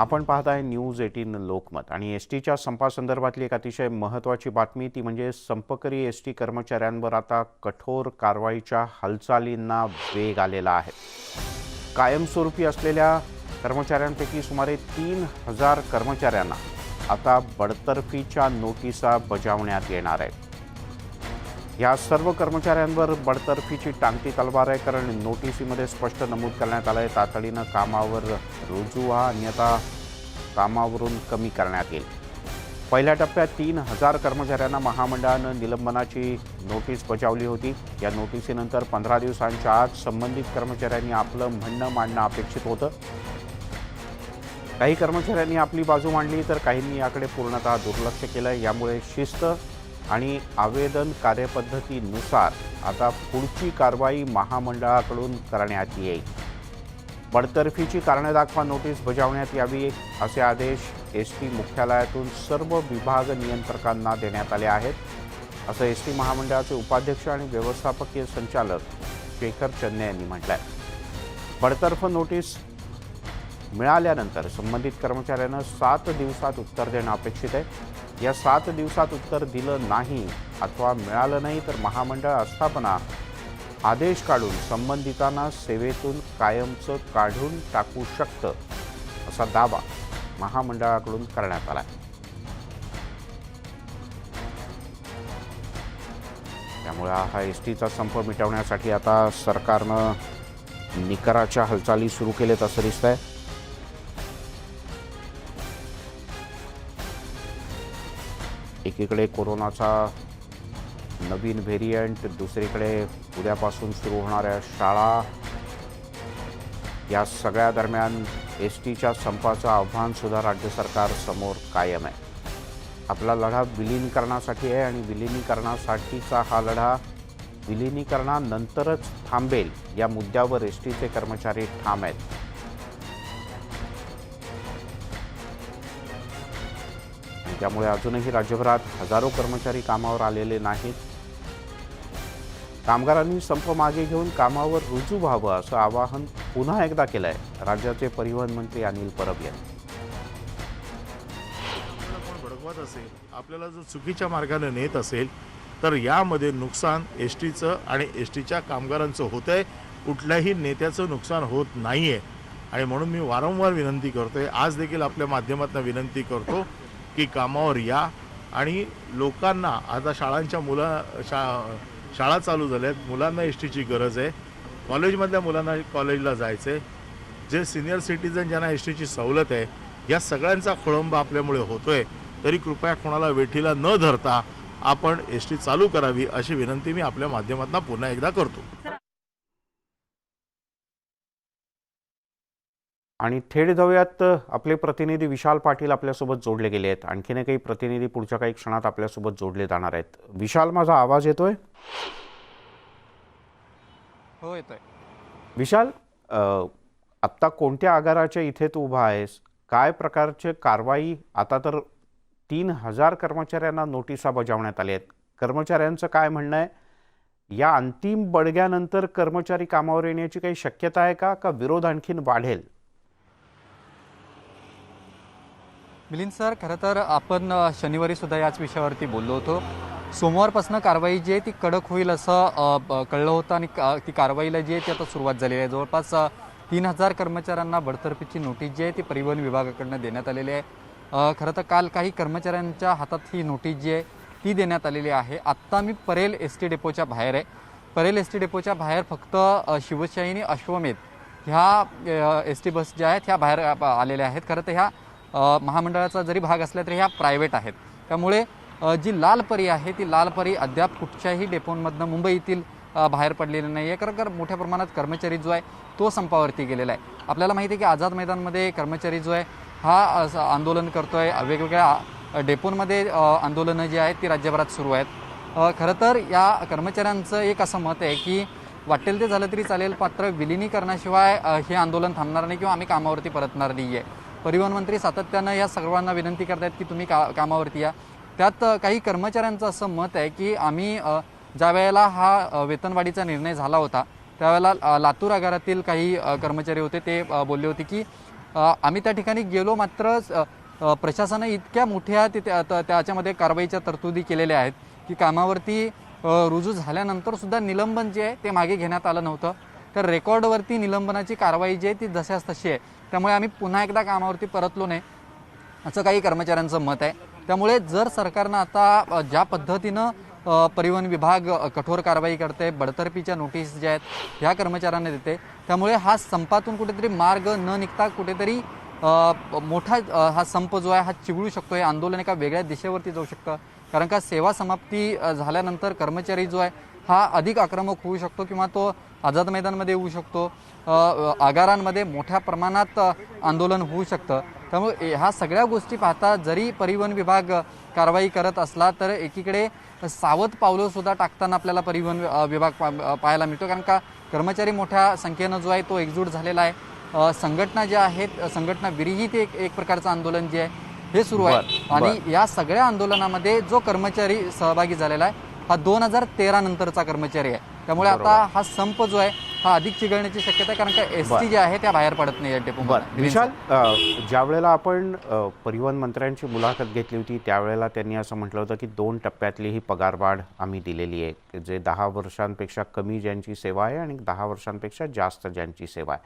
आपण पाहत आहे न्यूज एटीन लोकमत. आणि एस टीच्या संपासंदर्भातली एक अतिशय महत्त्वाची बातमी ती म्हणजे संपकरी एस टी कर्मचाऱ्यांवर आता कठोर कारवाईच्या हालचालींना वेग आलेला आहे. कायमस्वरूपी असलेल्या कर्मचाऱ्यांपैकी सुमारे तीन हजार कर्मचाऱ्यांना आता बडतर्फीच्या नोटिसा बजावण्यात येणार आहेत. या सर्व कर्मचाऱ्यांवर बडतर्फीची टांगती तलवार आहे कारण नोटिसीमध्ये स्पष्ट नमूद करण्यात आलं आहे तातडीनं कामावर रुजू व्हा अन्यथा कामावरून कमी करण्यात येईल. पहिल्या टप्प्यात तीन हजार कर्मचाऱ्यांना महामंडळानं निलंबनाची नोटीस बजावली होती. या नोटिसीनंतर पंधरा दिवसांच्या आत संबंधित कर्मचाऱ्यांनी आपलं म्हणणं मांडणं अपेक्षित होतं. काही कर्मचाऱ्यांनी आपली बाजू मांडली तर काहींनी याकडे पूर्णतः दुर्लक्ष केलं यामुळे शिस्त आणि आवेदन कार्यपद्धतीनुसार आता पुढची कारवाई महामंडळाकडून करण्यात येईल. बडतर्फीची कारणे दाखवा नोटीस बजावण्यात यावी असे आदेश एस टी मुख्यालयातून सर्व विभाग नियंत्रकांना देण्यात आले आहेत. असं एस टी महामंडळाचे उपाध्यक्ष आणि व्यवस्थापकीय संचालक शेखर चन्ने यांनी म्हटलं आहे बडतर्फ नोटीस मिळाल्यानंतर संबंधित कर्मचाऱ्यांना सात दिवसात उत्तर देणं अपेक्षित आहे. या सात दिवसात उत्तर दिलं नाही अथवा मिळालं नाही तर महामंडळ आस्थापना आदेश काढून संबंधितांना सेवेतून कायमचं काढून टाकू शकतं असा दावा महामंडळाकडून करण्यात आला आहे त्यामुळे हा एस टीचा संप मिटवण्यासाठी आता सरकारनं निकराच्या हालचाली सुरू केल्यात असं दिसतंय. एकीकडे कोरोनाचा नवीन व्हेरियंट दुसरीकडे उद्यापासून सुरू होणाऱ्या शाळा या सगळ्या दरम्यान एस टीच्या संपाचं आव्हानसुद्धा राज्य सरकार समोर कायम आहे. आपला लढा विलीनीकरणासाठी आहे आणि विलिनीकरणासाठीचा हा लढा विलिनीकरणानंतरच थांबेल या मुद्द्यावर एस टीचे कर्मचारी ठाम आहेत. त्यामुळे अजूनही राज्यभरात हजारो कर्मचारी कामावर आलेले नाहीत. कामगारांनी संप मागे घेऊन कामावर रुजू व्हावं असं आवाहन पुन्हा एकदा केलं आहे राज्याचे परिवहन मंत्री अनिल परब यांनी. आपल्याला असेल आपल्याला जर चुकीच्या मार्गाने नेत असेल तर यामध्ये नुकसान एस टीचं आणि एस टीच्या कामगारांचं होतं आहे कुठल्याही नेत्याचं नुकसान होत नाही आहे आणि म्हणून मी वारंवार विनंती करतोय. आज देखील आपल्या माध्यमातून विनंती करतो की कामावर या. आणि लोकांना आता शाळांच्या मुला शा शाळा चालू झाल्या आहेत मुलांना एस टीची गरज आहे. कॉलेजमधल्या मुलांना कॉलेजला जायचं आहे जे सिनियर सिटीजन ज्यांना एस टीची सवलत आहे या सगळ्यांचा खोळंबा आपल्यामुळे होतो आहे तरी कृपया कोणाला वेठीला न धरता आपण एस टी चालू करावी अशी विनंती मी आपल्या माध्यमातून पुन्हा एकदा करतो. आणि थेट जाऊयात आपले प्रतिनिधी विशाल पाटील आपल्यासोबत जोडले गेले आहेत. आणखीन काही प्रतिनिधी पुढच्या काही क्षणात आपल्यासोबत जोडले जाणार आहेत. विशाल माझा आवाज येतोय? हो येतोय. विशाल आत्ता कोणत्या आगाराच्या इथे तू उभा आहेस? काय प्रकारचे कारवाई? आता तर तीन हजार कर्मचाऱ्यांना नोटिसा बजावण्यात आल्या आहेत. कर्मचाऱ्यांचं काय म्हणणं आहे? या अंतिम बडग्यानंतर कर्मचारी कामावर येण्याची काही शक्यता आहे का? का विरोध आणखीन वाढेल? मिलिंद सर खरं तर आपण शनिवारीसुद्धा शनिवारी सुद्धा याच विषयावरती बोललो होतो. सोमवारपासून कारवाई जी आहे ती कडक होईल असं कळलं होतं आणि का- ती कारवाईला जी आहे ती आता सुरुवात झालेली आहे. जवळपास तीन हजार कर्मचाऱ्यांना बडतर्फीची नोटीस जी आहे ती परिवहन विभागाकडनं देण्यात आलेली आहे. खरं तर काल काही कर्मचाऱ्यांच्या हातात ही नोटीस जी आहे ती देण्यात आलेली आहे. आत्ता मी परेल एस टी डेपोच्या बाहेर आहे. परेल एस टी डेपोच्या बाहेर फक्त शिवशाहीनी अश्वमेध ह्या एस टी बस ज्या आहेत ह्या बाहेर आलेल्या आहेत. खरं तर ह्या महामंडळाचा जरी भाग असला तरी ह्या प्रायव्हेट आहेत. त्यामुळे जी लाल परी आहे ती लाल परी अद्याप कुठच्याही डेपोंमधनं मुंबईतील बाहेर पडलेली नाही आहे. कारण का मोठ्या प्रमाणात कर्मचारी जो आहे तो संपावरती गेलेला आहे. आपल्याला माहिती आहे की आझाद मैदानमध्ये कर्मचारी जो आहे हा असं आंदोलन आहे वेगवेगळ्या डेपोंमध्ये आंदोलनं जी आहेत ती राज्यभरात सुरू आहेत. खरं तर या कर्मचाऱ्यांचं एक असं मत आहे की वाटेल ते झालं तरी चालेल मात्र विलिनीकरणाशिवाय हे आंदोलन थांबणार नाही किंवा आम्ही कामावरती परतणार नाही आहे परिवहन मंत्री सातत्यानं या सर्वांना विनंती करतायत की तुम्ही का कामावरती या. त्यात काही कर्मचाऱ्यांचं असं मत आहे की आम्ही ज्या वेळेला हा वेतनवाढीचा निर्णय झाला होता त्यावेळेला लातूर आगारातील काही कर्मचारी होते ते बोलले होते की आम्ही त्या ठिकाणी गेलो मात्र प्रशासनानं इतक्या मोठ्या तिथे त्याच्यामध्ये कारवाईच्या तरतुदी केलेल्या आहेत की कामावरती रुजू झाल्यानंतर सुद्धा निलंबन जे आहे ते मागे घेण्यात आलं नव्हतं. तर रेकॉर्डवरती निलंबनाची कारवाई जी आहे ती जशास तशी आहे. त्यामुळे आम्ही पुन्हा एकदा कामावरती परतलो नाही. असं काही कर्मचाऱ्यांचं मत आहे. त्यामुळे जर सरकारनं आता ज्या पद्धतीनं परिवहन विभाग कठोर कारवाई करते बडतर्फीच्या नोटीस ज्या आहेत ह्या कर्मचाऱ्यांना देते त्यामुळे हा संपातून कुठेतरी मार्ग न निघता कुठेतरी मोठा हा संप जो आहे हा चिघळू शकतो हे आंदोलन एका वेगळ्या दिशेवरती जाऊ शकतं. कारण का सेवा समाप्ती झाल्यानंतर कर्मचारी जो आहे हा अधिक आक्रमक होऊ शकतो किंवा तो आझाद मैदानमध्ये येऊ शकतो. आगारांमध्ये मोठ्या प्रमाणात आंदोलन होऊ शकतं. त्यामुळे ह्या सगळ्या गोष्टी पाहता जरी परिवहन विभाग कारवाई करत असला तर एकीकडे सावध पावलं सुद्धा टाकताना आपल्याला परिवहन विभाग पा- पाहायला मिळतो. कारण का कर्मचारी मोठ्या संख्येनं जो आहे तो एकजूट झालेला आहे. संघटना ज्या आहेत संघटना विरहित एक एक प्रकारचं आंदोलन जे आहे हे सुरू आहे. आणि या सगळ्या आंदोलनामध्ये जो कर्मचारी सहभागी झालेला आहे हा दोन हजार तेरा नंतरचा कर्मचारी आहे. त्यामुळे आता हा संप जो आहे हा अधिक चिघळण्याची शक्यता आहे कारण का एस टी ज्या आहे त्या बाहेर पडत नाही या डेपो बरं. विशाल ज्या वेळेला आपण परिवहन मंत्र्यांची मुलाखत घेतली होती त्यावेळेला त्यांनी असं म्हटलं होतं की दोन टप्प्यातली ही पगारवाढ आम्ही दिलेली आहे जे दहा वर्षांपेक्षा कमी ज्यांची सेवा आहे आणि दहा वर्षांपेक्षा जास्त ज्यांची सेवा आहे.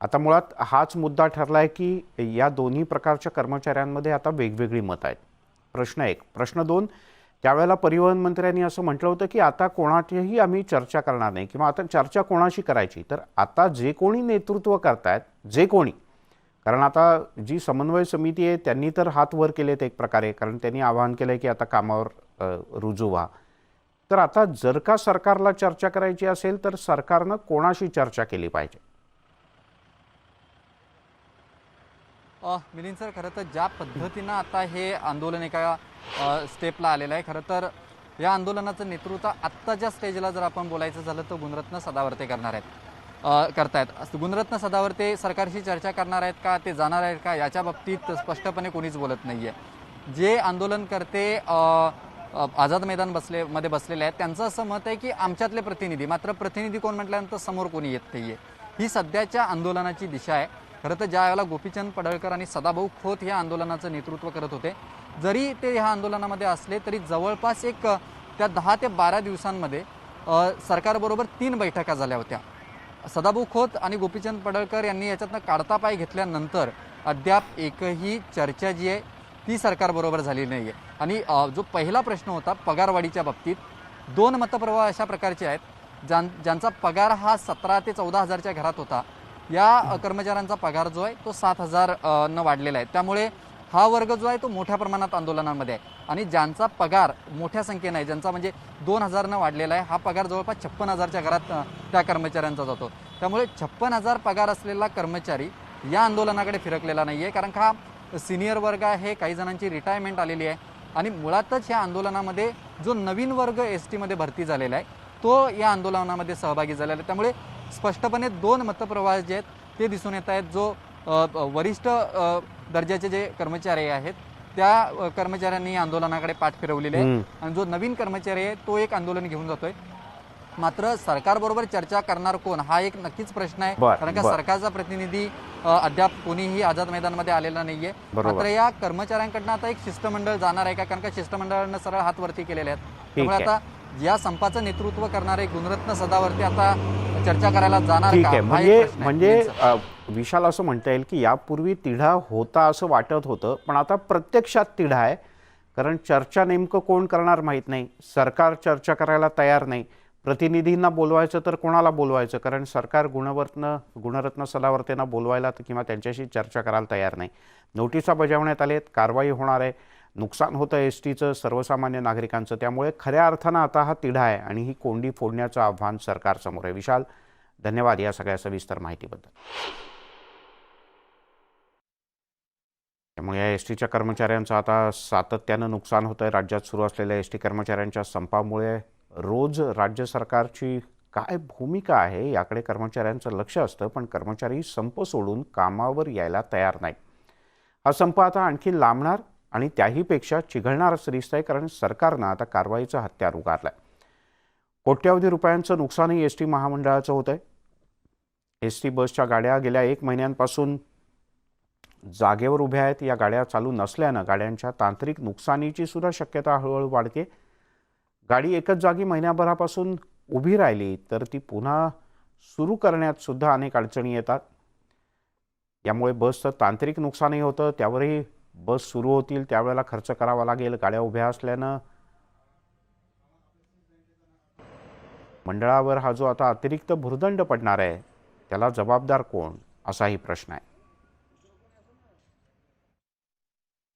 आता मुळात हाच मुद्दा ठरला आहे की या दोन्ही प्रकारच्या कर्मचाऱ्यांमध्ये आता वेगवेगळी मतं आहेत. प्रश्न एक. प्रश्न दोन त्यावेळेला परिवहन मंत्र्यांनी असं म्हटलं होतं की आता कोणाचीही आम्ही चर्चा करणार नाही किंवा आता चर्चा कोणाशी करायची? तर आता जे कोणी नेतृत्व करतायत जे कोणी. कारण आता जी समन्वय समिती आहे त्यांनी तर हात वर केलेत एक प्रकारे. कारण त्यांनी आवाहन केलं आहे की आता कामावर रुजू व्हा. तर आता जर का सरकारला चर्चा करायची असेल तर सरकारनं कोणाशी चर्चा केली पाहिजे? मिलिंद सर खरं तर ज्या पद्धतीनं आता हे आंदोलन एका स्टेपला आलेलं आहे खरं तर या आंदोलनाचं नेतृत्व आत्ताच्या स्टेजला जर आपण बोलायचं झालं तर गुणरत्न सदावर्ते करणार आहेत. करतायत. गुणरत्न सदावर्ते सरकारशी चर्चा करणार आहेत का ते जाणार आहेत का याच्या बाबतीत स्पष्टपणे कोणीच बोलत नाही आहे जे आंदोलनकर्ते आझाद मैदान बसले मध्ये बसलेले आहेत त्यांचं असं मत आहे की आमच्यातले प्रतिनिधी मात्र प्रतिनिधी कोण म्हटल्यानंतर समोर कोणी येत नाही आहे ही सध्याच्या आंदोलनाची दिशा आहे. खरं तर ज्या वेळेला गोपीचंद पडळकर आणि सदाभाऊ खोत या आंदोलनाचं नेतृत्व करत होते जरी ते ह्या आंदोलनामध्ये असले तरी जवळपास एक त्या दहा ते बारा दिवसांमध्ये सरकारबरोबर तीन बैठका झाल्या होत्या. सदाभाऊ खोत आणि गोपीचंद पडळकर यांनी याच्यातनं काढता पाय घेतल्यानंतर अद्याप एकही चर्चा जी आहे ती सरकारबरोबर झाली नाही आहे आणि जो पहिला प्रश्न होता पगारवाढीच्या बाबतीत दोन मतप्रवाह अशा प्रकारचे आहेत ज्यां ज्यांचा पगार हा सतरा ते चौदा हजारच्या घरात होता या कर्मचाऱ्यांचा पगार जो आहे तो सात हजार न वाढलेला आहे. त्यामुळे हा वर्ग जो आहे तो मोठ्या प्रमाणात आंदोलनामध्ये आहे. आणि ज्यांचा पगार मोठ्या संख्येनं आहे ज्यांचा म्हणजे दोन हजारनं वाढलेला आहे हा पगार जवळपास छप्पन हजारच्या घरात त्या कर्मचाऱ्यांचा जातो. त्यामुळे छप्पन हजार पगार असलेला कर्मचारी या आंदोलनाकडे फिरकलेला नाही आहे. कारण का हा सिनियर वर्ग आहे काही जणांची रिटायरमेंट आलेली आहे. आणि मुळातच या आंदोलनामध्ये जो नवीन वर्ग एस टीमध्ये भरती झालेला आहे तो या आंदोलनामध्ये सहभागी झालेला आहे. त्यामुळे स्पष्टपणे दोन मतप्रवाह जे आहेत ते दिसून येत आहेत जो वरिष्ठ दर्जाचे जे कर्मचारी आहेत त्या कर्मचाऱ्यांनी या आंदोलनाकडे पाठ फिरवलेली आहे. आणि जो नवीन कर्मचारी आहे तो एक आंदोलन घेऊन जातोय मात्र सरकारबरोबर चर्चा करणार कोण हा एक नक्कीच प्रश्न आहे कारण का. सरकारचा प्रतिनिधी अद्याप कोणीही आझाद मैदानमध्ये आलेला नाहीये. मात्र या कर्मचाऱ्यांकडनं आता एक शिष्टमंडळ जाणार आहे का कारण का शिष्टमंडळानं सरळ हात वरती केलेले आहेत त्यामुळे. आता या संपाचं नेतृत्व करणारे गुणरत्न सदावरती आता चर्चा करायला जाणार ठीक आहे. म्हणजे आहे. म्हणजे. अ, विशाल असं म्हणता येईल की यापूर्वी तिढा होता असं वाटत होतं पण आता प्रत्यक्षात तिढा आहे. कारण चर्चा नेमकं कोण करणार माहीत नाही. सरकार चर्चा करायला तयार नाही. प्रतिनिधींना बोलवायचं तर कोणाला बोलवायचं? कारण सरकार गुणवरत्न गुणरत्न सदावर्तेंना बोलवायला किंवा त्यांच्याशी चर्चा करायला तयार नाही. नोटिसा बजावण्यात आलेत कारवाई होणार आहे. नुकसान होतं एस टीचं सर्वसामान्य नागरिकांचं. त्यामुळे खऱ्या अर्थानं आता हा तिढा आहे आणि ही कोंडी फोडण्याचं आव्हान सरकारसमोर आहे. विशाल धन्यवाद या सगळ्या सविस्तर माहितीबद्दल. त्यामुळे या एस टीच्या कर्मचाऱ्यांचं आता सातत्यानं नुकसान होतं आहे राज्यात सुरू असलेल्या एस टी कर्मचाऱ्यांच्या संपामुळे रोज राज्य सरकारची काय भूमिका आहे याकडे कर्मचाऱ्यांचं लक्ष असतं पण कर्मचारी संप सोडून कामावर यायला तयार नाही हा संप आता आणखी लांबणार? आणि त्याहीपेक्षा चिघळणार असं आहे कारण सरकारनं आता कारवाईचं हत्यार उगारलंय. कोट्यावधी रुपयांचं नुकसानही एस टी महामंडळाचं होत आहे एस टी बसच्या गाड्या गेल्या एक महिन्यांपासून जागेवर उभ्या आहेत. या गाड्या चालू नसल्यानं गाड्यांच्या तांत्रिक नुकसानीची सुद्धा शक्यता हळूहळू वाढते. गाडी एकच जागी महिन्याभरापासून उभी राहिली तर ती पुन्हा सुरू करण्यात सुद्धा अनेक अडचणी येतात. यामुळे बसचं तांत्रिक नुकसानही होतं त्यावरही बस सुरू होतील त्यावेळेला खर्च करावा लागेल. गाड्या उभ्या असल्यानं मंडळावर हा जो आता अतिरिक्त भुर्दंड पडणार आहे त्याला जबाबदार कोण? असाही प्रश्न आहे.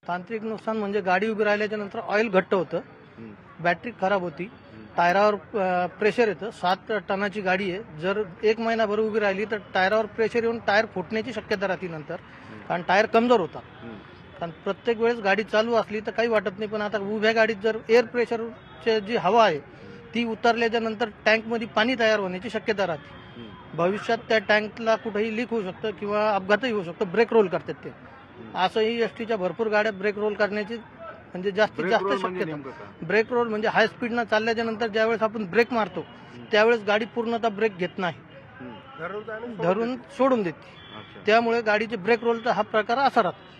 तांत्रिक नुकसान म्हणजे गाडी उभी राहिल्याच्या नंतर ऑइल घट्ट होतं. बॅटरी खराब होती. टायरावर प्रेशर येतं. सात टनाची गाडी आहे. जर एक महिनाभर उभी राहिली तर टायरावर प्रेशर येऊन टायर फुटण्याची शक्यता राहते नंतर. कारण टायर कमजोर होतात कारण प्रत्येक वेळेस गाडी चालू असली तर काही वाटत नाही. पण आता उभ्या गाडीत जर एअर प्रेशरची जी हवा आहे ती उतरल्याच्या नंतर टँकमध्ये पाणी तयार होण्याची शक्यता राहते. भविष्यात त्या टँकला कुठेही लीक होऊ शकतं किंवा अपघातही होऊ शकतो. ब्रेक रोल करतात ते. असंही एस टीच्या भरपूर गाड्या ब्रेक रोल करण्याची म्हणजे जास्तीत जास्त शक्यता. ब्रेक रोल म्हणजे हाय स्पीडनं चालल्याच्या नंतर ज्यावेळेस आपण ब्रेक मारतो त्यावेळेस गाडी पूर्णतः ब्रेक घेत नाही. धरून सोडून देते. त्यामुळे गाडीचे ब्रेक रोलचा हा प्रकार असा राहतो.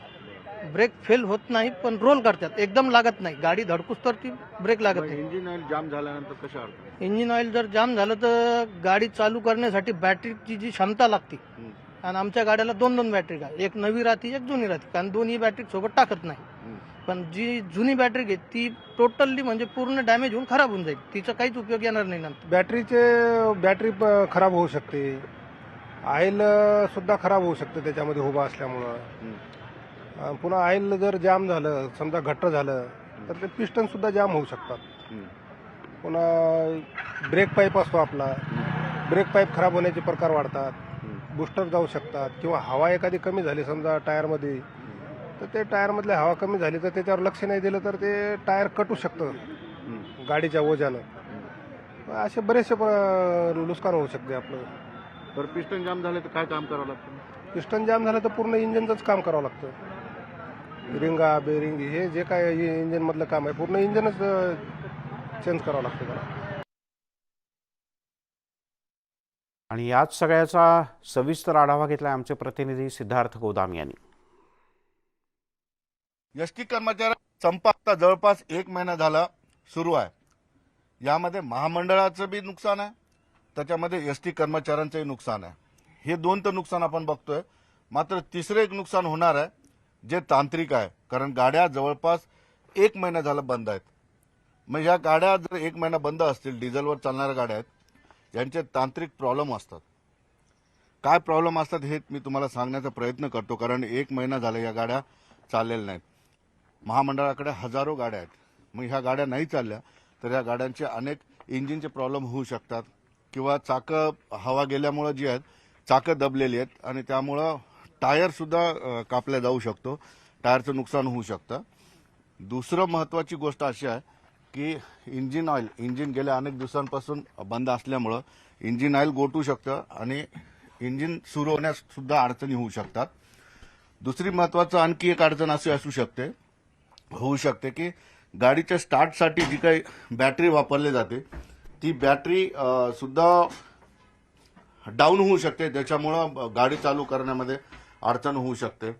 ब्रेक फेल होत नाही पण रोल करतात एकदम लागत नाही. गाडी धडकूस तर ती ब्रेक लागत नाही. इंजिन ऑइल जाम झाल्यानंतर कशा अडचण इंजिन ऑइल जर जाम झालं तर गाडी चालू करण्यासाठी बॅटरीची जी क्षमता लागते. आणि आमच्या गाड्याला दोन दोन बॅटरी आहे एक नवी राहते एक जुनी राहते. कारण दोन्ही बॅटरी सोबत टाकत नाही. पण जी जुनी बॅटरी घेत ती टोटली म्हणजे पूर्ण डॅमेज होऊन खराब होऊन जाईल. तिचा काहीच उपयोग येणार नाही नंतर. बॅटरीचे बॅटरी प- खराब होऊ शकते. ऑइल सुद्धा खराब होऊ शकते त्याच्यामध्ये उभा असल्यामुळं. अ, पुन्हा ऑइल जर जाम झालं समजा घट्ट झालं तर ते पिस्टन सुद्धा जाम होऊ शकतात. पुन्हा ब्रेक पाईप असतो आपला. ब्रेक पाईप खराब होण्याचे प्रकार वाढतात. बुस्टर जाऊ शकतात किंवा हवा एखादी कमी झाली समजा टायरमध्ये तर ते टायरमधली हवा कमी झाली तर त्याच्यावर लक्ष नाही दिलं तर ते टायर कटू शकतं गाडीच्या ओझ्यानं. असे बरेचसे नुकसान होऊ शकते आपलं. तर पिस्टन जाम झाले तर काय काम करावं लागतं? पिस्टन जाम झालं तर पूर्ण इंजिनचंच काम करावं लागतं. रिंगा बेरिंग हे जे काय इंजिन मधलं काम आहे पूर्ण इंजिनच चेंज करावं लागतं त्याला. आणि याच सगळ्याचा सविस्तर आढावा घेतला आमचे प्रतिनिधी सिद्धार्थ गोदाम यांनी. एस टी कर्मचारी संप आता जवळपास एक महिना झाला सुरू आहे. यामध्ये महामंडळाचं बी नुकसान आहे त्याच्यामध्ये एस टी कर्मचाऱ्यांचंही नुकसान आहे. हे दोन तर नुकसान आपण बघतोय मात्र तिसरं एक नुकसान होणार आहे जे तांत्रिक आहे. कारण गाड्या जवळपास एक महिना झाला बंद आहेत. मग या गाड्या जर एक महिना बंद असतील डिझेलवर चालणाऱ्या गाड्या आहेत यांचे तांत्रिक प्रॉब्लेम असतात. काय प्रॉब्लेम असतात हे मी तुम्हाला सांगण्याचा प्रयत्न करतो. कारण एक महिना झाला या गाड्या चाललेल्या नाहीत. महामंडळाकडे हजारो गाड्या आहेत. मग ह्या गाड्या नाही चालल्या तर या गाड्यांचे अनेक इंजिनचे प्रॉब्लेम होऊ शकतात. किंवा चाकं हवा गेल्यामुळं जी आहेत चाकं दबलेली आहेत. आणि त्यामुळं टायरसुद्धा कापल्या जाऊ शकतो. टायरचं नुकसान होऊ शकतं. दुसरं महत्त्वाची गोष्ट अशी आहे की इंजिन ऑइल इंजिन गेल्या अनेक दिवसांपासून बंद असल्यामुळं इंजिन ऑइल गोटू शकतं आणि इंजिन सुरू होण्यास सुद्धा अडचणी होऊ शकतात. दुसरी महत्वाचं आणखी एक अडचण अशी असू शकते होऊ शकते की गाडीच्या स्टार्टसाठी जी काही बॅटरी वापरली जाते ती बॅटरी सुद्धा डाऊन होऊ शकते. त्याच्यामुळं गाडी चालू करण्यामध्ये अडचण होऊ शकते.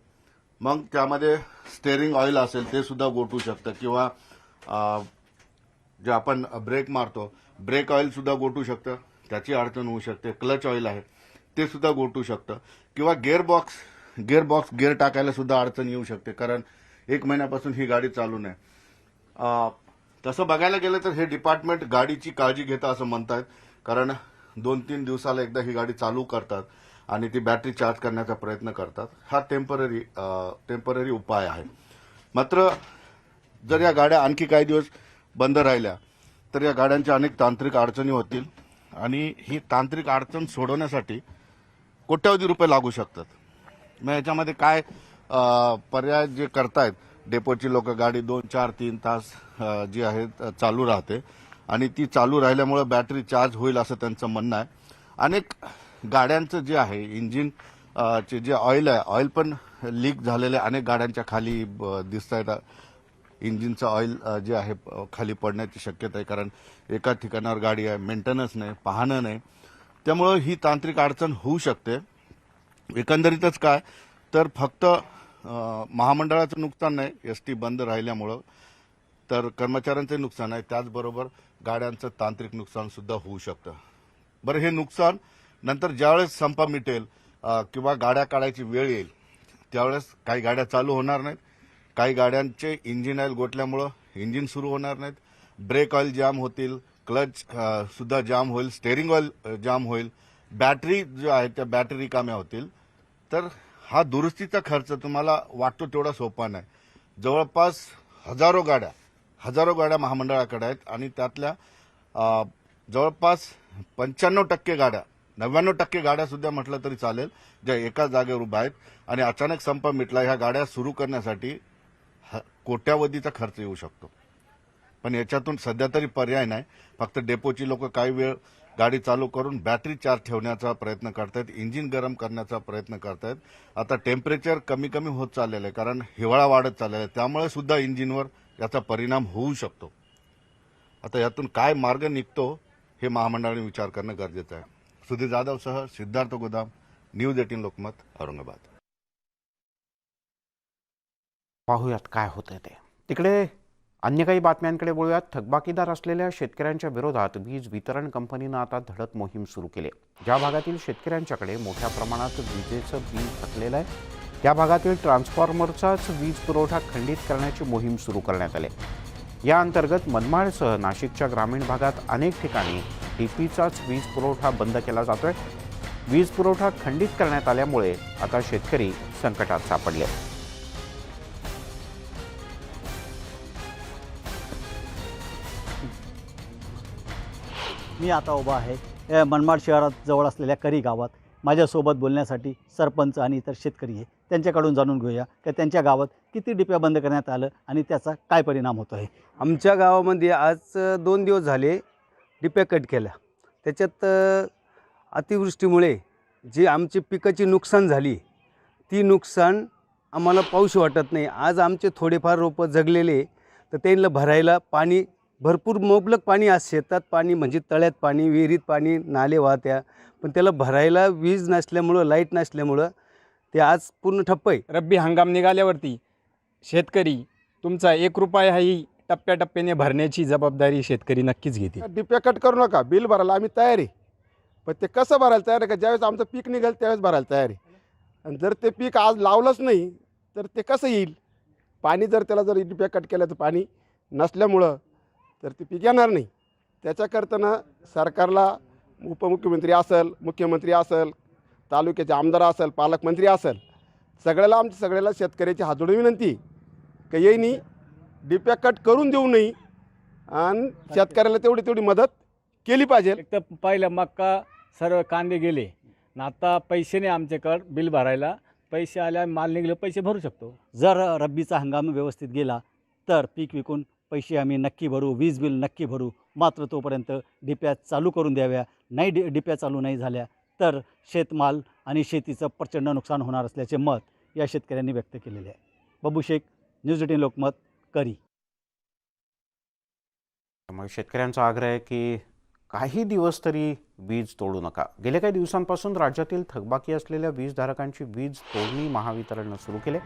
मग त्यामध्ये स्टेअरिंग ऑइल असेल ते सुद्धा गोठू शकतं किंवा जे आपण ब्रेक मारतो ब्रेक ऑइल सुद्धा गोठू शकतं. त्याची अडचण होऊ शकते. क्लच ऑइल आहे. ते सुद्धा गोठू शकतं. किंवा gear box gear box gear टाकायला सुद्धा अडचण येऊ शकते. कारण एक महिन्यापासून ही गाडी चालू नाही. तसं बघायला गेलं तर हे डिपार्टमेंट गाडीची काळजी घेतं असं म्हणतात कारण दोन तीन दिवसाला एकदा ही गाडी चालू करतात. आणि ती बॅटरी चार्ज करण्याचा प्रयत्न करतात. हा टेंपररी टेंपररी उपाय आहे. मात्र जर या गाड्या आणखी काही दिवस बंद राहिल्या तर या गाड्यांच्या अनेक तांत्रिक अडचणी होतील. आणि ही तांत्रिक अडचण सोडवण्यासाठी कोट्यावधी रुपये लागू शकतात. मग याच्यामध्ये काय पर्याय जे करतायत डेपोची लोक गाडी दोन चार तीन तास जी आहे चालू राहते. आणि ती चालू राहिल्यामुळे बॅटरी चार्ज होईल असं त्यांचं म्हणणं आहे. अनेक गाड्यांचं जे आहे इंजिन चे जे ऑइल आहे ऑइल पण लीक झालेले अनेक गाड्यांच्या खाली दिसत आहेत इंजिनचं ऑइल जे आहे खाली पडण्याची शक्यता आहे. कारण एका ठिकाणावर गाडी आहे मेंटेनन्स नाही पाहणं नाही. त्यामुळं ही तांत्रिक अडचण होऊ शकते. एकंदरीतच काय? तर फक्त महामंडळाचं नुकसान नाही एस टी बंद राहिल्यामुळं. तर कर्मचाऱ्यांचं नुकसान आहे. त्याचबरोबर गाड्यांचं तांत्रिक नुकसान सुद्धा होऊ शकतं. बरं हे नुकसान नंतर ज्यावेळेस संप मिटेल किंवा गाड्या काढायची वेळ येईल त्यावेळेस काही गाड्या चालू होणार नाहीत. काही गाड्यांचे इंजिन ऑइल गोठल्यामुळं इंजिन सुरू होणार नाहीत. ब्रेक ऑइल जाम होतील क्लच सुद्धा जाम होईल स्टेअरिंग ऑइल जाम होईल. बॅटरी जो आहे त्या बॅटरी रिकाम्या होतील. तर हा दुरुस्तीचा खर्च तुम्हाला वाटतो तेवढा सोपा नाही. जवळपास हजारो गाड्या हजारो गाड्या महामंडळाकडे आहेत आणि त्यातल्या जवळपास पंच्याण्णव टक्के गाड्या नव्याण्णव टक्के गाड्या सुद्धा म्हटलं तरी चालेल ज्या एका जागेवर उभ्या आहेत. आणि अचानक संप मिटला ह्या गाड्या सुरू करण्यासाठी ह- कोट्यावधीचा खर्च येऊ शकतो. पण याच्यातून सध्या तरी पर्याय नाही. फक्त डेपोची लोक काही वेळ गाडी चालू करून बॅटरी चार्ज ठेवण्याचा प्रयत्न करतायत इंजिन गरम करण्याचा प्रयत्न करतायत. आता टेम्परेचर कमी कमी होत चाललेलं आहे कारण हिवाळा वाढत चाललेला आहे. त्यामुळे सुद्धा इंजिनवर याचा परिणाम होऊ शकतो. आता यातून काय मार्ग निघतो हे महामंडळाने विचार करणं गरजेचं आहे. सुधीर जाधवसह सिद्धार्थ गोदाम न्यूज एटीन लोकमत औरंगाबाद. पाहूयात काय होतंय ते. तिकडे अन्य काही बातम्यांकडे बोलूयात. थकबाकीदार असलेल्या शेतकऱ्यांच्या विरोधात वीज वितरण कंपनीनं आता धडक मोहीम सुरू केली. आहे. ज्या भागातील शेतकऱ्यांच्याकडे मोठ्या प्रमाणात विजेचं बिल थकलेलं आहे त्या भागातील ट्रान्सफॉर्मरचाच वीज पुरवठा खंडित करण्याची मोहीम सुरू करण्यात आली. या अंतर्गत मनमाडसह नाशिकच्या ग्रामीण भागात अनेक ठिकाणी डीपीचाच वीज पुरवठा बंद केला जातोय. वीज पुरवठा खंडित करण्यात आल्यामुळे आता शेतकरी संकटात सापडले. मी आता उभा आहे मनमाड शहरात जवळ असलेल्या करी गावात. माझ्यासोबत बोलण्यासाठी सरपंच आणि इतर शेतकरी आहे त्यांच्याकडून जाणून घेऊया की त्यांच्या गावात किती डिप्या बंद करण्यात आलं आणि त्याचा काय परिणाम होतो आहे आमच्या गावामध्ये आज अ, दोन दिवस झाले डिप्या कट केल्या. त्याच्यात अतिवृष्टीमुळे जी आमची पिकाची नुकसान झाली ती नुकसान आम्हाला पाऊस वाटत नाही. आज आमचे थोडेफार रोपं जगलेले तर त्यांना भरायला पाणी भरपूर मोबलक पाणी आज शेतात पाणी म्हणजे तळ्यात पाणी विहिरीत पाणी नाले वाहत्या पण त्याला भरायला वीज नसल्यामुळं लाइट नसल्यामुळं ते आज पूर्ण ठप्प आहे. रब्बी हंगाम निघाल्यावरती शेतकरी तुमचा एक रुपया ही टप्प्याटप्प्याने भरण्याची जबाबदारी शेतकरी नक्कीच घेते डिप्या कट करू नका. बिल भरायला आम्ही तयार. आहे पण ते कसं भरायला तयार आहे का? ज्यावेळेस आमचं पीक निघेल त्यावेळेस भरायला तयार. आहे आणि जर ते पीक आज लावलंच नाही तर ते कसं येईल? पाणी जर त्याला जर डिप्या कट केलं तर पाणी नसल्यामुळं तर ते पीक येणार नाही. त्याच्याकरताना सरकारला उपमुख्यमंत्री असेल मुख्यमंत्री असेल तालुक्याचे आमदार असेल पालकमंत्री असेल सगळ्याला आमच्या सगळ्याला शेतकऱ्याची हातोडी विनंती का येईनी डिप्या कट करून देऊ नये. आणि शेतकऱ्याला तेवढी तेवढी मदत केली पाहिजे. एक तर पहिल्या मक्का सर्व कांदे गेले. आणि आता पैसे नाही आमच्याकडं बिल भरायला. पैसे आल्या माल निघले पैसे भरू शकतो. जर रब्बीचा हंगाम व्यवस्थित गेला तर पीक विकून पैसे आम्ही नक्की भरू वीज बिल नक्की भरू. मात्र तोपर्यंत डिप्या चालू करून द्याव्या. नाही डि डिप्या चालू नाही झाल्या तर शेतमाल आणि शेतीचं प्रचंड नुकसान होणार असल्याचे मत या शेतकऱ्यांनी व्यक्त केलेले आहे. Babu Sheikh news eighteen Lokmat. करी. त्यामुळे शेतकऱ्यांचा आग्रह आहे की काही दिवस तरी वीज तोडू नका. गेल्या काही दिवसांपासून राज्यातील थकबाकी असलेल्या वीजधारकांची वीज तोडणी महावितरणनं सुरू केले.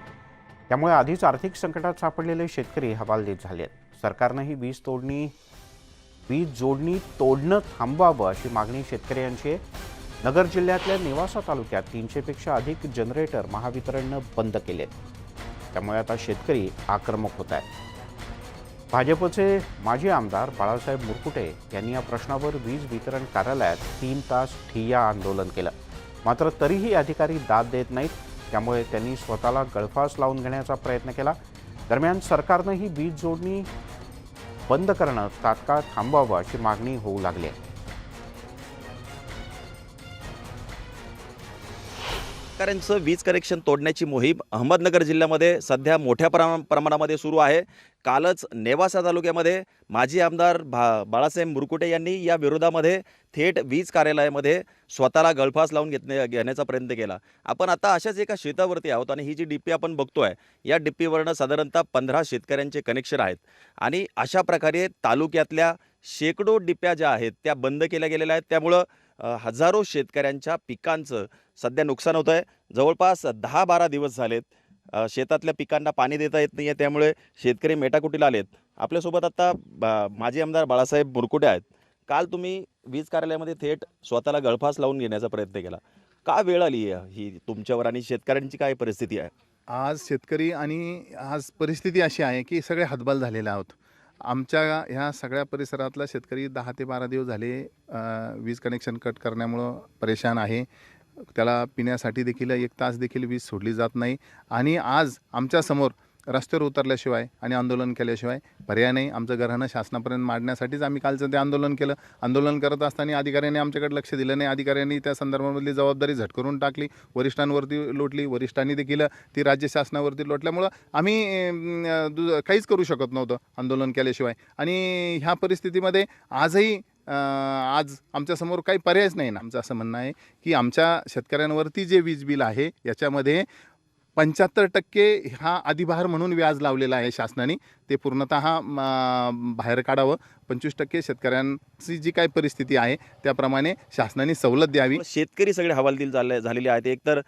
त्यामुळे आधीच आर्थिक संकटात सापडलेले शेतकरी हवालदिल झाले आहेत. सरकारनं ही वीज तोडणी वीज जोडणी तोडणं थांबवावं अशी मागणी शेतकऱ्यांची आहे. नगर जिल्ह्यातल्या नेवासा तालुक्यात तीनशेपेक्षा अधिक जनरेटर महावितरणनं बंद केले आहेत त्यामुळे आता शेतकरी आक्रमक होत आहेत. भाजपचे माजी आमदार बाळासाहेब मुरकुटे यांनी या प्रश्नावर वीज वितरण कार्यालयात तीन तास ठिय्या आंदोलन केलं. मात्र तरीही अधिकारी दाद देत नाहीत. त्यामुळे त्यांनी स्वतःला गळफास लावून घेण्याचा प्रयत्न केला. दरम्यान सरकारनं ही वीज जोडणी बंद करणं तात्काळ थांबवावं अशी मागणी होऊ लागली आहे. शेतकऱ्यांचं वीज कनेक्शन तोडण्याची मोहीम अहमदनगर जिल्ह्यामध्ये सध्या मोठ्या प्रमा प्रमाणामध्ये सुरू आहे. कालच नेवासा तालुक्यामध्ये माजी आमदार भा बाळासाहेब मुरकुटे यांनी या विरोधामध्ये थेट वीज कार्यालयामध्ये स्वतःला गळफास लावून घेतने घेण्याचा प्रयत्न केला. आपण आता अशाच एका शेतावरती आहोत आणि ही जी डिप्पी आपण बघतो आहे या डिप्पीवरनं साधारणतः पंधरा शेतकऱ्यांचे कनेक्शन आहेत. आणि अशा प्रकारे तालुक्यातल्या शेकडो डिप्प्या ज्या आहेत त्या बंद केल्या गेलेल्या आहेत. त्यामुळं हजारो शेतकऱ्यांच्या पिकांचं सध्या नुकसान होतं आहे. जवळपास दहा बारा दिवस झालेत. शेतातल्या पिकांना पाणी देता येत नाही आहे त्यामुळे शेतकरी मेटाकुटीला आलेत. आपल्यासोबत आता बा- माजी आमदार बाळासाहेब मुरकुटे आहेत. काल तुम्ही वीज कार्यालयामध्ये थेट स्वतःला गळफास लावून घेण्याचा प्रयत्न केला. का वेळ आली आहे ही तुमच्यावर आणि शेतकऱ्यांची काय परिस्थिती आहे? आज शेतकरी आणि आज परिस्थिती अशी आहे की सगळे हातबाल झालेले आहोत. आमच्या ह्या सगळ्या परिसरातला शेतकरी दहा ते बारा दिवस झाले वीज कनेक्शन कट करण्यामुळं परेशान आहे. त्याला पिण्यासाठी देखील एक तास देखील वीज सोडली जात नाही. आणि आज आमच्यासमोर रस्त्यावर उतरल्याशिवाय आणि आंदोलन केल्याशिवाय पर्याय नाही. आमचं घराणं शासनापर्यंत मांडण्यासाठीच आम्ही कालचं ते आंदोलन केलं. आंदोलन करत असताना अधिकाऱ्यांनी आमच्याकडे लक्ष दिलं नाही. अधिकाऱ्यांनी त्या संदर्भामधली जबाबदारी झटकरून टाकली. वरिष्ठांवरती लोटली. वरिष्ठांनी देखील ती राज्य शासनावरती लोटल्यामुळं आम्ही दु- काहीच करू शकत नव्हतं आंदोलन केल्याशिवाय. आणि ह्या परिस्थितीमध्ये आजही आज आमच्यासमोर काही पर्यायच नाही ना. आमचं असं म्हणणं आहे की आमच्या शेतकऱ्यांवरती जे वीज बिल आहे याच्यामध्ये पंच्याहत्तर टक्के हा अधिभार म्हणून व्याज लावलेला आहे शासनाने. ते पूर्णतः बाहेर काढावं. पंचवीस टक्के शेतकऱ्यांची जी काही परिस्थिती आहे त्याप्रमाणे शासनाने सवलत द्यावी. शेतकरी सगळे हवालदिल झाले झालेले आहेत. एकतर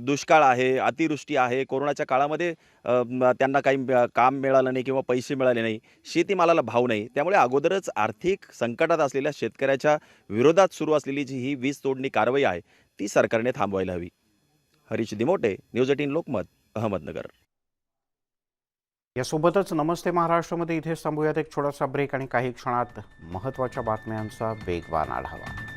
दुष्काळ आहे अतिवृष्टी आहे कोरोनाच्या काळामध्ये त्यांना काही काम मिळालं नाही किंवा पैसे मिळाले नाही शेतीमालाला भाव नाही. त्यामुळे अगोदरच आर्थिक संकटात असलेल्या शेतकऱ्याच्या विरोधात सुरू असलेली जी ही वीज तोडणी कारवाई आहे ती सरकारने थांबवायला हवी. Harish Dimote news eighteen Lokmat Ahmednagar. यासोबतच नमस्ते महाराष्ट्रामध्ये. इथेच थांबूयात. एक छोटासा ब्रेक आणि काही क्षणात महत्त्वाच्या बातम्यांचा वेगवान आढावा.